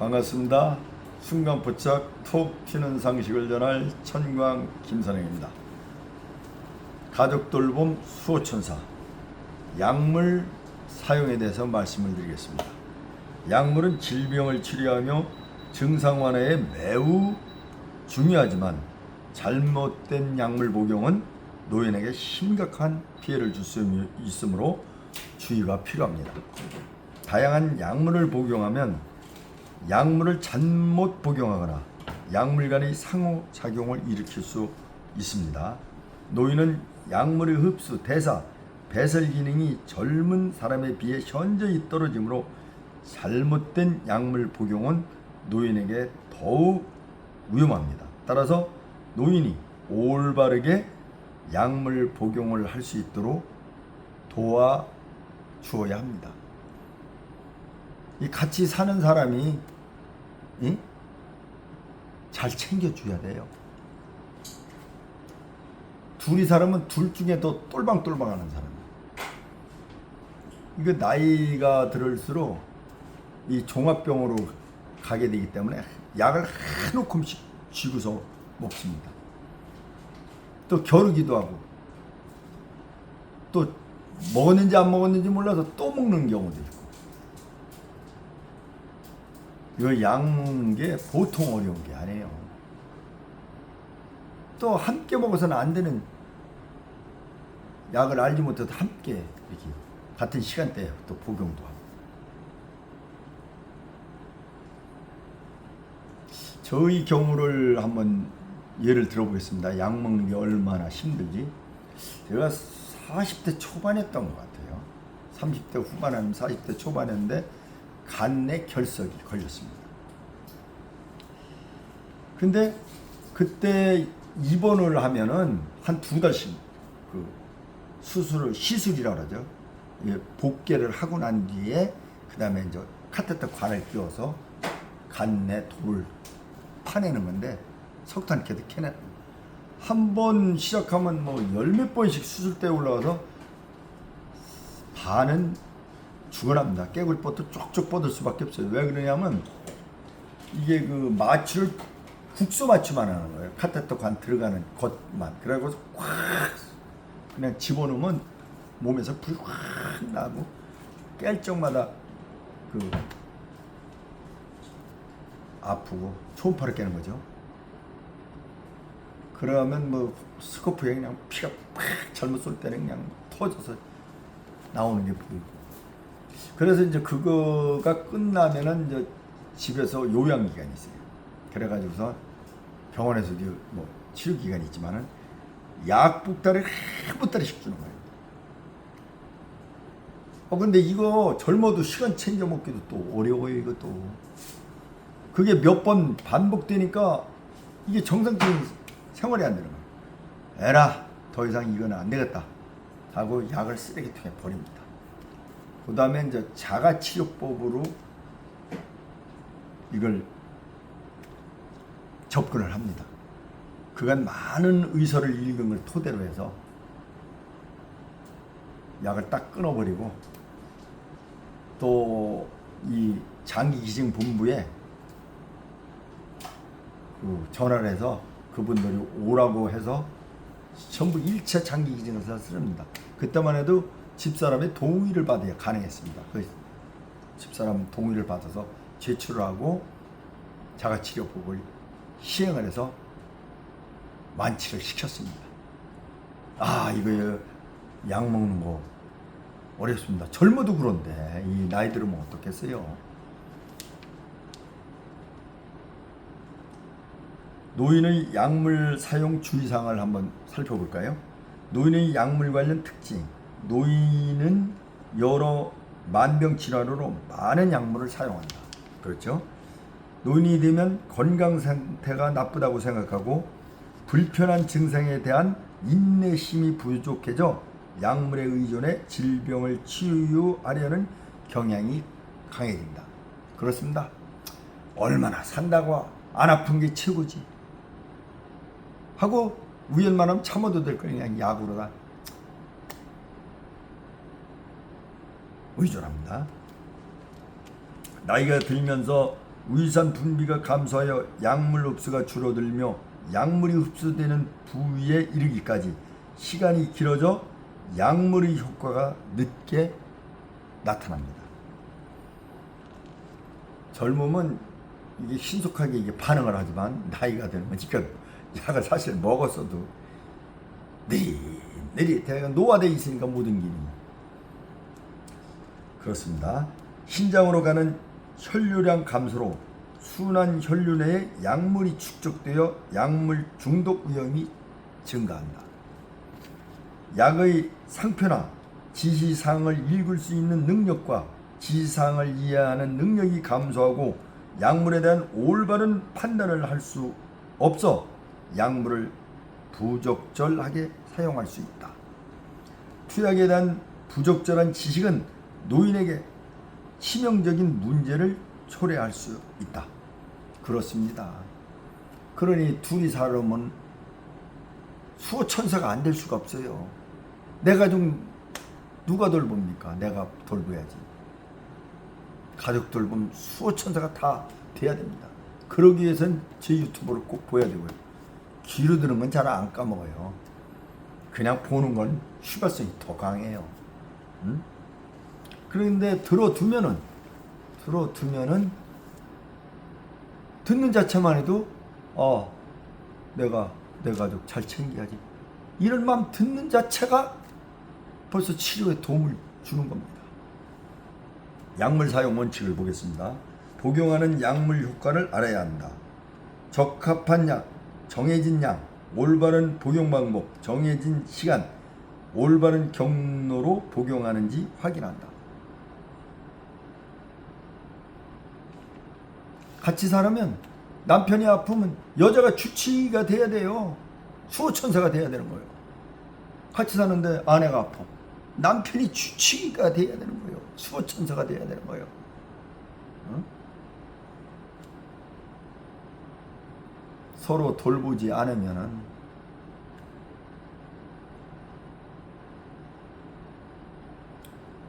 반갑습니다. 순간 포착 톡 튀는 상식을 전할 천광 김선영입니다. 가족 돌봄 수호천사 약물 사용에 대해서 말씀을 드리겠습니다. 약물은 질병을 치료하며 증상 완화에 매우 중요하지만 잘못된 약물 복용은 노인에게 심각한 피해를 줄 수 있으므로 주의가 필요합니다. 다양한 약물을 복용하면 약물을 잘못 복용하거나 약물 간의 상호작용을 일으킬 수 있습니다. 노인은 약물의 흡수, 대사, 배설 기능이 젊은 사람에 비해 현저히 떨어지므로 잘못된 약물 복용은 노인에게 더욱 위험합니다. 따라서 노인이 올바르게 약물 복용을 할 수 있도록 도와 주어야 합니다. 이 같이 사는 사람이 이? 잘 챙겨줘야 돼요. 둘이 살면 둘 중에 더 똘방똘방하는 사람. 이거 나이가 들을수록 이 종합병으로 가게 되기 때문에 약을 한 움큼씩 쥐고서 먹습니다. 또 겨루기도 하고 또 먹었는지 안 먹었는지 몰라서 또 먹는 경우도 있고 이거 약 먹는 게 보통 어려운 게 아니에요. 또 함께 먹어서는 안 되는 약을 알지 못해도 함께 이렇게 같은 시간대에 또 복용도 하고 저희 경우를 한번 예를 들어보겠습니다. 약 먹는 게 얼마나 힘들지? 제가 40대 초반이었던 것 같아요. 30대 후반 아니면 40대 초반인데 간내 결석이 걸렸습니다. 근데 그때 입원을 하면은 한 두 달씩 그 수술을 시술이라 그러죠. 예, 복개를 하고 난 뒤에 그다음에 이제 카테터 관을 끼워서 간내 돌을 파내는 건데 석탄 계속 캐내. 한 번 시작하면 뭐 열 몇 번씩 수술대 올라가서 반은 죽어납니다. 깨구리 뻗도 쪽쪽 뻗을 수밖에 없어요. 왜 그러냐면 이게 그 마취를 국소 마취만 하는 거예요. 카테터 관 들어가는 것만. 그래가지고 꽉 그냥 집어넣으면 몸에서 불이 확 나고 깰 적마다 그 아프고 초음파를 깨는 거죠. 그러면 뭐 스코프에 그냥 피가 팍 잘못 쏠 때는 그냥 터져서 나오는 게 보이고. 그래서 이제 그거가 끝나면은 이제 집에서 요양 기간이 있어요. 그래가지고서 병원에서도 뭐 치료 기간이 있지만은 약 복달을 한 보따리씩 주는 거예요. 어 근데 이거 젊어도 시간 챙겨 먹기도 또 어려워요 이것도. 그게 몇 번 반복되니까 이게 정상적인 생활이 안 되는 거예요. 에라 더 이상 이거는 안 되겠다 하고 약을 쓰레기통에 버립니다. 그 다음에 이제 자가치료법으로 이걸 접근을 합니다. 그간 많은 의사를 읽은 걸 토대로 해서 약을 딱 끊어버리고 또 이 장기기증 본부에 그 전화를 해서 그분들이 오라고 해서 전부 일체 장기기증을 쓰릅니다. 그때만 해도 집사람의 동의를 받아야 가능했습니다. 그 집사람 동의를 받아서 제출을 하고 자가치료법을 시행을 해서 완치를 시켰습니다. 아, 이거 약 먹는 거 어렵습니다. 젊어도 그런데 이 나이 들으면 어떻겠어요? 노인의 약물 사용 주의사항을 한번 살펴볼까요? 노인의 약물 관련 특징. 노인은 여러 만병 질환으로 많은 약물을 사용한다. 그렇죠? 노인이 되면 건강 상태가 나쁘다고 생각하고 불편한 증상에 대한 인내심이 부족해져 약물에 의존해 질병을 치유하려는 경향이 강해진다. 그렇습니다. 얼마나 산다고 안 아픈 게 최고지. 하고 우연만 하면 참아도 될거 그냥 약으로다 의존합니다. 나이가 들면서 위산 분비가 감소하여 약물 흡수가 줄어들며 약물이 흡수되는 부위에 이르기까지 시간이 길어져 약물의 효과가 늦게 나타납니다. 젊으면 이게 신속하게 이게 반응을 하지만 나이가 들면 지금 약을 사실 먹었어도 내리 내가 노화돼 있으니까 모든 기능이 그렇습니다. 신장으로 가는 혈류량 감소로 순환 혈류 내에 약물이 축적되어 약물 중독 위험이 증가한다. 약의 상표나 지시사항을 읽을 수 있는 능력과 지시사항을 이해하는 능력이 감소하고 약물에 대한 올바른 판단을 할 수 없어 약물을 부적절하게 사용할 수 있다. 투약에 대한 부적절한 지식은 노인에게 치명적인 문제를 초래할 수 있다. 그렇습니다. 그러니 둘이 살으면 수호천사가 안 될 수가 없어요. 내가 좀 누가 돌봅니까? 내가 돌봐야지. 가족 돌보면 수호천사가 다 돼야 됩니다. 그러기 위해선 제 유튜브를 꼭 봐야 되고요. 귀로 들은 건잘 안 까먹어요. 그냥 보는 건 휘발성이 더 강해요. 응? 그런데 들어두면은 들어두면은 듣는 자체만 해도 어 내가 내 가족 잘 챙겨야지 이런 마음 듣는 자체가 벌써 치료에 도움을 주는 겁니다. 약물 사용 원칙을 보겠습니다. 복용하는 약물 효과를 알아야 한다. 적합한 약, 정해진 양, 올바른 복용 방법, 정해진 시간, 올바른 경로로 복용하는지 확인한다. 같이 살면 남편이 아프면 여자가 주치의가 돼야 돼요. 수호천사가 돼야 되는 거예요. 같이 사는데 아내가 아파. 남편이 주치의가 돼야 되는 거예요. 수호천사가 돼야 되는 거예요. 어? 서로 돌보지 않으면은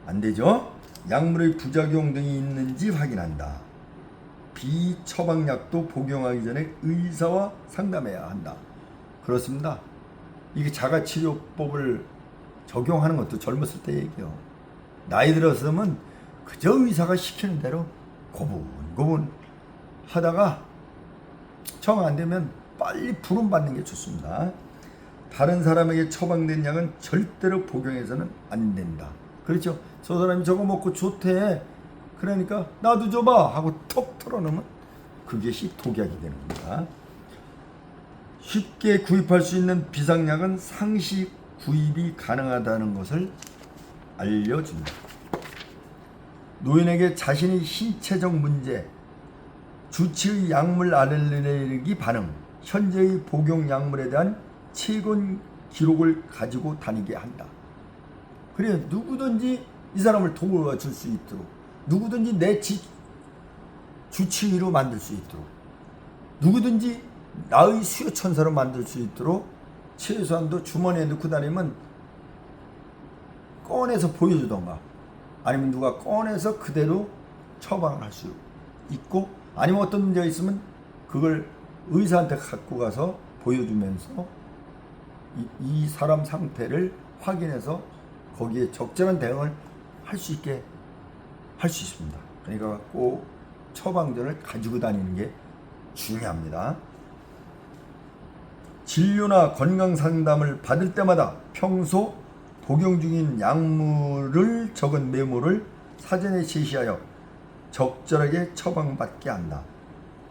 안 되죠. 약물의 부작용 등이 있는지 확인한다. 비처방약도 복용하기 전에 의사와 상담해야 한다. 그렇습니다. 이게 자가치료법을 적용하는 것도 젊었을 때 얘기요. 나이 들었으면 그저 의사가 시키는 대로 고분고분 하다가 정 안 되면 빨리 부름 받는 게 좋습니다. 다른 사람에게 처방된 약은 절대로 복용해서는 안 된다. 그렇죠? 저 사람이 저거 먹고 좋대. 그러니까 나도 줘봐 하고 톡 털어놓으면 그것이 독약이 되는 겁니다. 쉽게 구입할 수 있는 비상약은 상시 구입이 가능하다는 것을 알려준다. 노인에게 자신의 신체적 문제, 주치의 약물 알레르기 반응, 현재의 복용 약물에 대한 최근 기록을 가지고 다니게 한다. 그래 누구든지 이 사람을 도와줄 수 있도록 누구든지 내 지, 주치의로 만들 수 있도록 누구든지 나의 수요천사로 만들 수 있도록 최소한도 주머니에 넣고 다니면 꺼내서 보여주던가 아니면 누가 꺼내서 그대로 처방을 할 수 있고 아니면 어떤 문제가 있으면 그걸 의사한테 갖고 가서 보여주면서 이, 이 사람 상태를 확인해서 거기에 적절한 대응을 할 수 있게 할 수 있습니다. 그러니까 꼭 처방전을 가지고 다니는 게 중요합니다. 진료나 건강 상담을 받을 때마다 평소 복용 중인 약물을 적은 메모를 사전에 제시하여 적절하게 처방받게 한다.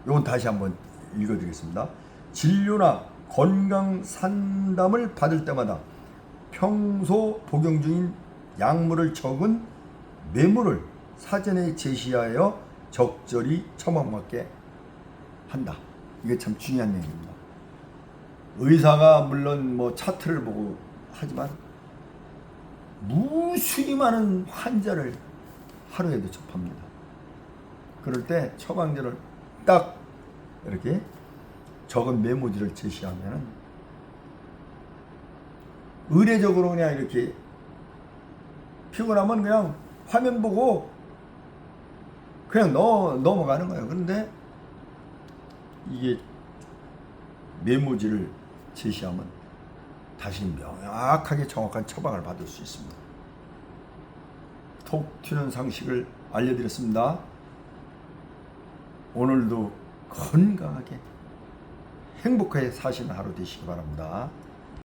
이건 다시 한번 읽어드리겠습니다. 진료나 건강 상담을 받을 때마다 평소 복용 중인 약물을 적은 메모를 사전에 제시하여 적절히 처방받게 한다. 이게 참 중요한 얘기입니다. 의사가 물론 뭐 차트를 보고 하지만 무수히 많은 환자를 하루에도 접합니다. 그럴 때 처방전을 딱 이렇게 적은 메모지를 제시하면 의례적으로 그냥 이렇게 피곤하면 그냥 화면 보고 그냥 넣어, 넘어가는 거예요. 그런데 이게 메모지를 제시하면 다시 명확하게 정확한 처방을 받을 수 있습니다. 톡 튀는 상식을 알려드렸습니다. 오늘도 건강하게 행복하게 사시는 하루 되시기 바랍니다.